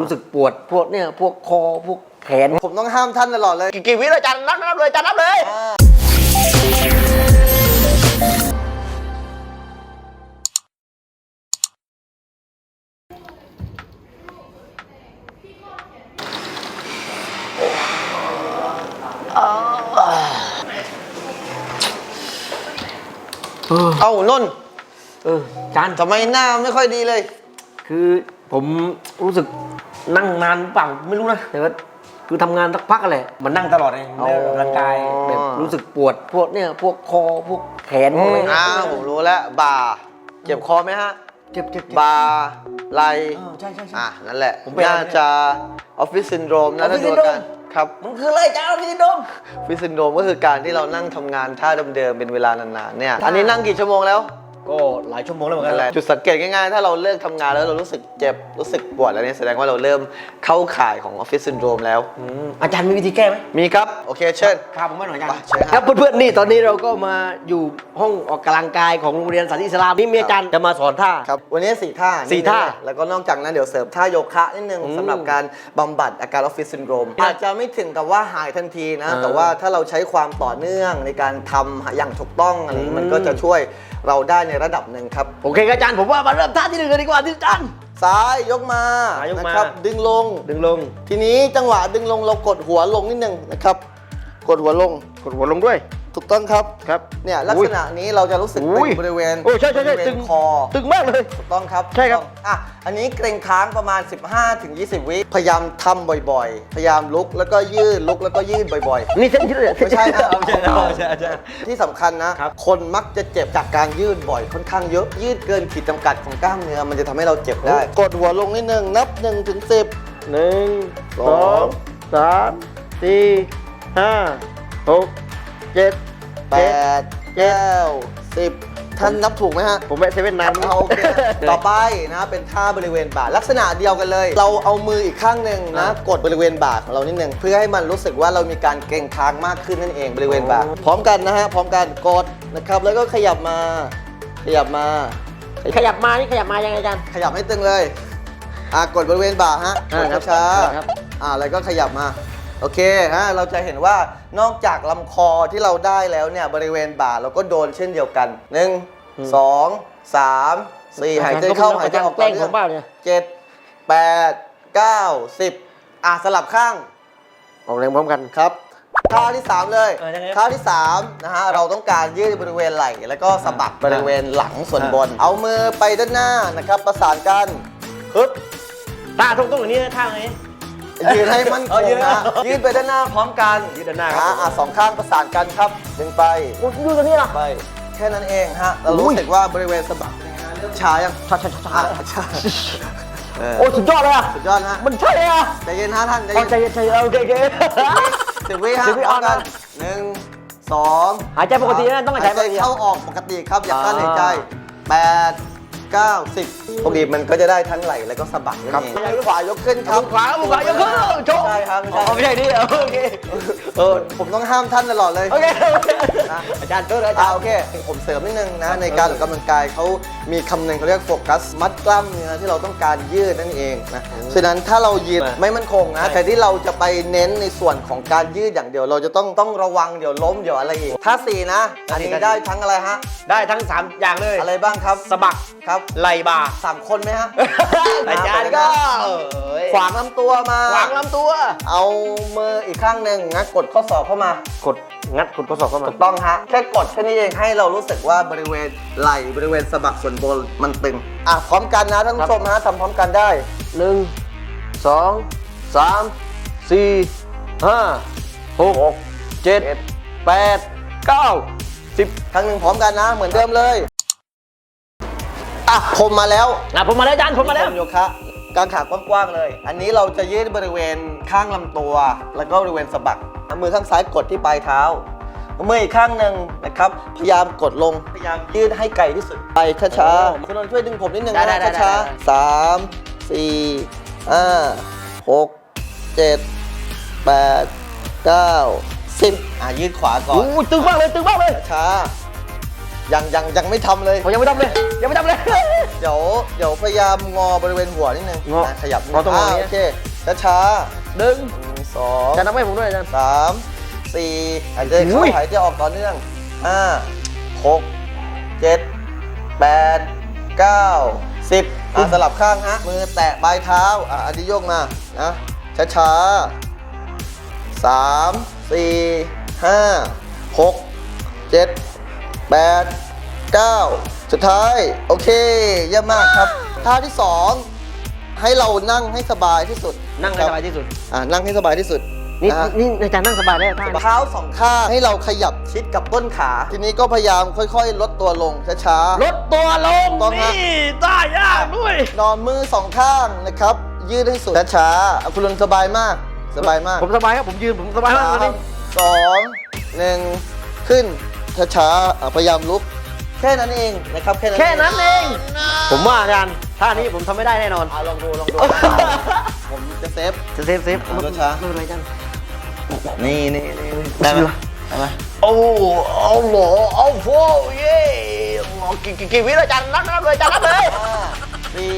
รู้สึกปวดพวกเนี่ยพวกคอพวกแขนผมต้องห้ามท่านตลอดเลย กี่กี่วิเลยอาจารย์นับนับเลยอาจารย์นับเลย เอ้านนท์เอออาจารย์ทำไมหน้าไม่ค่อยดีเลย คือ ผมรู้สึกนั่งนานเปล่าไม่รู้นะแต่ว่าคือทำงานสักพักอะไรมันนั่งตลอดเลยอ๋อออกกำลังกายแบบรู้สึกปวดพวกเนี่ยพวกคอพวกแขนพวกอะไรอ้าวผมรู้แล้วบ่าเจ็บคอไหมฮะ เจ็บเจ็บเจ็บ บ่าไหลเออใช่ใช่ใช่อะนั่นแหละผมเป็นน่าจะออฟฟิศซินโดรมนะ Office ถ้าดูอาการ syndrome ครับมันคืออะไรอาจารย์พี่ดมออฟฟิศซินโดรมก็คือการที่เรานั่งทำงานท่าเดิมๆเป็นเวลานานๆเนี่ยท่าอันนี้นั่งกี่ชั่วโมงแล้ว ก็หลายชั่วโมงแล้วเหมือนกันั่นนแหละจุดสังเกตง่ายๆ ถ้าเราเลิกทำงานแล้วเรารู้สึกเจ็บ รู้สึกปวดแล้วเนี่ยแสดงว่าเราเริ่มเข้าข่ายของออฟฟิศซินโดรมแล้ว อืมอาจารย์มีวิธีแก้ไหมมีครับ โอเคเชิญ พาผมมาหน่อยอาจารไปย์เชิญครับ ครับเพื่อนๆนี่ตอนนี้เราก็มาอยู่ห้องออกกำลังกายของโรงเรียนสันติอิสลามนี่มีอาจารย์จะมาสอนท่า ครับวันนี้สี่ท่าสี่ท่าแล้วก็นอกจากนั้นเดี๋ยวเสริมท่าโยคะนิดนึงอืมสำหรับการบำบัดอาการออฟฟิศซินโดรมอาจจะไม่ถึงกับว่าหายทันทีนะ อ่าแต่ว่าถ้าเราใช้ความต่อเนื่องในการทำอย่างถูกต้องอะไรนี้อืมมันก็จะช่วย เราได้ในระดับหนึ่งครับ โอเคครับอาจารย์ผมว่ามาเริ่มท่าที่หนึ่งกันดีกว่าที่อาจารย์ ซ้ายยกมาซ้ายยกมา นะครับดึงลง ดึงลงทีนี้จังหวะดึงลงเรากดหัวลงนิดนึงนะครับ กดหัวลง กดหัวลงด้วย ถูกต้องครับครับเนี่ยลักษณะนี้เราจะรู้สึกอุ้ตึยงบริเวณโอ้ใช่ใช่ใช่บริเวณตึงคอตึงมากเลยถูกต้องครับใช่ครับถูกต้องอะอันนี้เกรงค้างประมาณ 15-20 วิพยายามทำบ่อยๆ พยายามลุกแล้วก็ยืดลุกแล้วก็ยืดบ่อยนี่เส้นยืดไม่ใช่ครับไม่ใช่ครับไม่ใช่ไม่ใช่ๆที่สำคัญนะครับคนมักจะเจ็บจากการยืดบ่อยค่อนข้างเยอะยืดเกินขีดจำกัดของกล้ามเนื้อมันจะทำให้เราเจ็บได้ กดหัวลงนิดนึงนับ1ถึง10หนึ่งสองสามสี่ห้าหก เจ็ดแปดเก้าสิบท่านนับถูกไหมฮะ ผมแวะเซเว่นนานเอาโอเคต่อไปนะเป็นท่าบริเวณบ่าลักษณะเดียวกันเลย เราเอามืออีกข้างหนึ่งนะกดบริเวณบ่าของเรานิดนึงเพื่อให้มันรู้สึกว่าเรามีการเกร็งค้างมากขึ้นนั่นเองบริเวณบ่าพร้อมกันนะฮะพร้อมกันกดนะครับแล้วก็ขยับมา ขยับมา ขยับมานี่ขยับมายังไงอาจารย์ ขยับให้ตึงเลย อะกดบริเวณบ่าฮะกอ่าดครับช้าครับๆอ่าแล้วก็ขยับมา โอเคฮะเราจะเห็นว่านอกจากลำคอที่เราได้แล้วเนี่ยบริเวณบ่าเราก็โดนเช่นเดียวกันหนึ่งสองสามสี่หายใจเข้าหายใจออกแกล้งต่ผเนื่มเปล่าเนี่ยเจ็ดแปดเก้าสิบอะสลับข้างออกแรงพร้อมกันครับท่าที่ 3 เลยเออยังไงท่าที่3นะฮะเราต้องการยืดบริเวณไหล่ แล้วก็สะบักบริเวณหลังส่วนบน เอามือไปด้านหน้านะครับ ประสานกันปึ๊บตาตรงๆอย่างนี้นะท่าอย่างนี้ ยืนให้มั่นคเอางยืนนะยืดไปด้านหน้าพร้อมกันยืดด้านหน้าครับอะอะสองข้างประสานกันครับดึงไปดูตรงนี้เหรอไปแค่นั้นเองฮะเราอุ้รู้ยสึกว่าบริเวณสะบักเป็นไงฮะเริ่มชายังช้าช้าช้าอะช้าชาเออโอ้สุดยอดเลยอะสุดยอดนะฮะมันใช่เลยอะใจเย็นฮะท่านใจอ๋อเย็นใจเย็นใจเย็นโอเคโอเคสิบวิฮะสิบวิพร้อมกันเอานะหนึ่งสองหายใจปกตินะต้องหายใจปกติเข้าออกปกติครับอย่ากั้นอ่าหายใจแปด เก้าสิบปกติมันก็จะได้ทั้งไหล่แล้วก็สะบักนั่นครับเองมือขวายกขึ้นครับมือขวามือขวายกขึ้นโชว์ใช่ครับไม่ใช่อ๋อไม่ใช่นี่เหรอโอเคเออผมต้องห้ามท่านตลอดเลยโอเคโอเคนะอาจารย์โทษนะอาจาอ่ารย์โอเคผมเสริมนิดนึงนะในการออกกำลังกายเขามีคำหนึ่งเขาเรียกโฟกัสมัดกล้ามเนื้อที่เราต้องการยืดนั่นเองนะฉะนั้นถ้าเรายืดมาไม่มั่นคงนะแต่ที่เราจะไปเน้นในส่วนของการยืดอย่างเดียว เราจะต้องต้องระวังเดี๋ยวล้มเดี๋ยวอะไรอีกท่าสี่นะอันนี้ได้ทั้งอะไรฮะได้ทั้ง 3 อย่างเลยอะไรบ้างครับสะบักครับไหล่บ่าสามคนไหมฮะ อาจารย์ก็เอ้ยขวางลำตัวมา ขวางลำตัว เอามืออีกข้างหนึ่งนะกดข้อศอกเข้ามากดงัดกดข้อศอกเข้ามา ถูกต้องฮะ แค่กดแค่นี้เองให้เรารู้สึกว่าบริเวณไหล่บริเวณสะบักส่วนบนมันตึง อะพร้อมกันนะท่านผู้ชมฮะทำพร้อมกันได้หนึ่งสองสามสี่ห้าหกเจ็ดแปดเก้าสิบครั้งหนึ่งพร้อมกันนะ เหมือนเดิมเลย อะผมมาแล้วอะผมมาแล้วอาจารย์ผมมาแล้ว โยคะกางขากว้างๆเลย อันนี้เราจะยืดบริเวณข้างลำตัว แล้วก็บริเวณสะบักเอามือข้างซ้ายกดที่ปลายเท้าเอามืออีกข้างหนึ่งนะครับ พยายามกดลง พยายามยืดให้ไกลที่สุด ไปช้าๆคุณนนท์ช่วยดึงผมนิดนึงได้นะได้ได้ช้าได้ ๆสามสี่ห้าหกเจ็ดแปดเก้าสิบอะยืดขวาก่อน โอ้ยตึงมากเลยตึงมากเลยช้ายังยังยังไม่ทำเลย ผมยังไม่ทำเลยยังไม่ทำเลยเดี๋ยวเดี๋ยวพยายามงอบริเวณหัวนิดนึงงอนะขยับนิดงอตรงไหนอ่าเนี่ยโอเคช้าหนึ่งๆหนึ่งสองจะนับให้ผมด้วยอาจารย์ สามสี่หายใจอุ้เข้าย หายใจออกต่อเนื่องห้าหกเจ็ดแปดเก้าสิบอะสลับข้างฮะมือแตะปลายเท้าอะอันนี้โยกมานะช้าๆสามสี่ห้าหกเจ็ดแปดเก้า สุดท้าย โอเคเยี่ยมมากครับ ท่าที่สองให้เรานั่งให้สบายที่สุดนั่งให้สบายที่สุด อ่านั่งให้สบายที่สุดนี่ะฮะ นี่อาจารย์นั่งสบายได้ท่านี้เท้าสองข้างให้เราขยับชิดกับต้นขา ทีนี้ก็พยายามค่อยๆ ลดตัวลงช้าลดตัวลงต้องฮะ นี่ได้ยากด้วยๆนอนมือสองข้างนะครับ ยืดให้สุดช้าๆอะคุณลุนสบายมาก สบายมากผมสบายครับผมยืนผมสบายมากสาเลยมสองหนึ่งขึ้นช้าๆอะพยายามลุก แค่นั้นเองนะครับแค่นั้นแค่นั้นเอง ผมว่าอาจารย์ท่านี้ผมทำไม่ได้แน่นอนอะลองดูลองดู ผมจะเซฟ จะเซฟเซฟอะรถช้า ไม่เป็นไรอาจารย์นี่นี่นี่ได้ไหมได้ไหมโอ้เอาหรอเอาโฟเย่กี่กี่กี่วิอาจารย์นับนับเลยอาจารย์นับเลยห้าสี่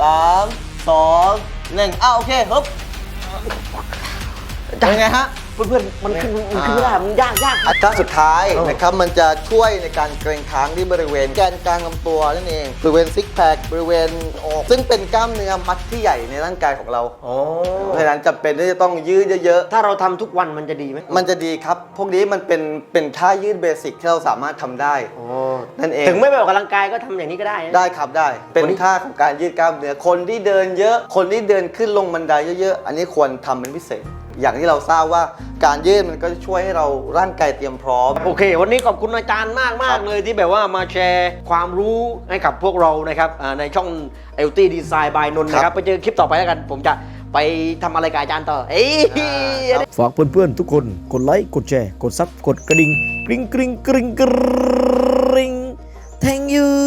สามสองหนึ่งอ้าวโอเคฮึบเป็นไงฮะ เพื่อนๆมันขึ้นมันขึ้นไม่ได้มันยากยาก อัตราสุดท้ายเออนะครับมันจะช่วยในการเกรงค้างที่บริเวณแกนกลางลำตัวนั่นเองบริเวณซิกแพคบริเวณอกซึ่งเป็นกล้ามเนื้อมัดที่ใหญ่ในร่างกายของเราโอ้เพราะฉะนั้นจำเป็นที่จะต้องยืดเยอะถ้าเราทำทุกวันมันจะดีไหมๆมันจะดีครับ พวกนี้มันเป็นเป็นท่ายืดเบสิกที่เราสามารถทำได้โอ้นั่นเอง ถึงไม่ไปออกกำลังกายก็ทำอย่างนี้ก็ได้นะ ได้ครับได้เป็นคนที่ท่าของการยืดกล้ามเนื้อคนที่เดินเยอะ คนที่เดินขึ้นลงบันไดเยอะๆ อันนี้ควรทำเป็นพิเศษ อย่างที่เราทราบว่าการยืดมันก็จะช่วยให้เราร่างกายเตรียมพร้อม โอเค วันนี้ขอบคุณอาจารย์มากมากๆเลยที่แบบว่ามาแชร์ความรู้ให้กับพวกเรานะครับอ่าในช่อง l t Design by นนท์นะคครัรับบไปเจอคลิปต่อไปแล้วกัน ผมจะไปทำอะไรกับอาจารย์ต่อ เอ้ยอ่าครับฝากเพื่อนๆ ทุกคนกดไลค์กดแชร์ กดซับกดกระดิ่งกริ๊งกริ๊งกริ๊งกริ๊ง thank you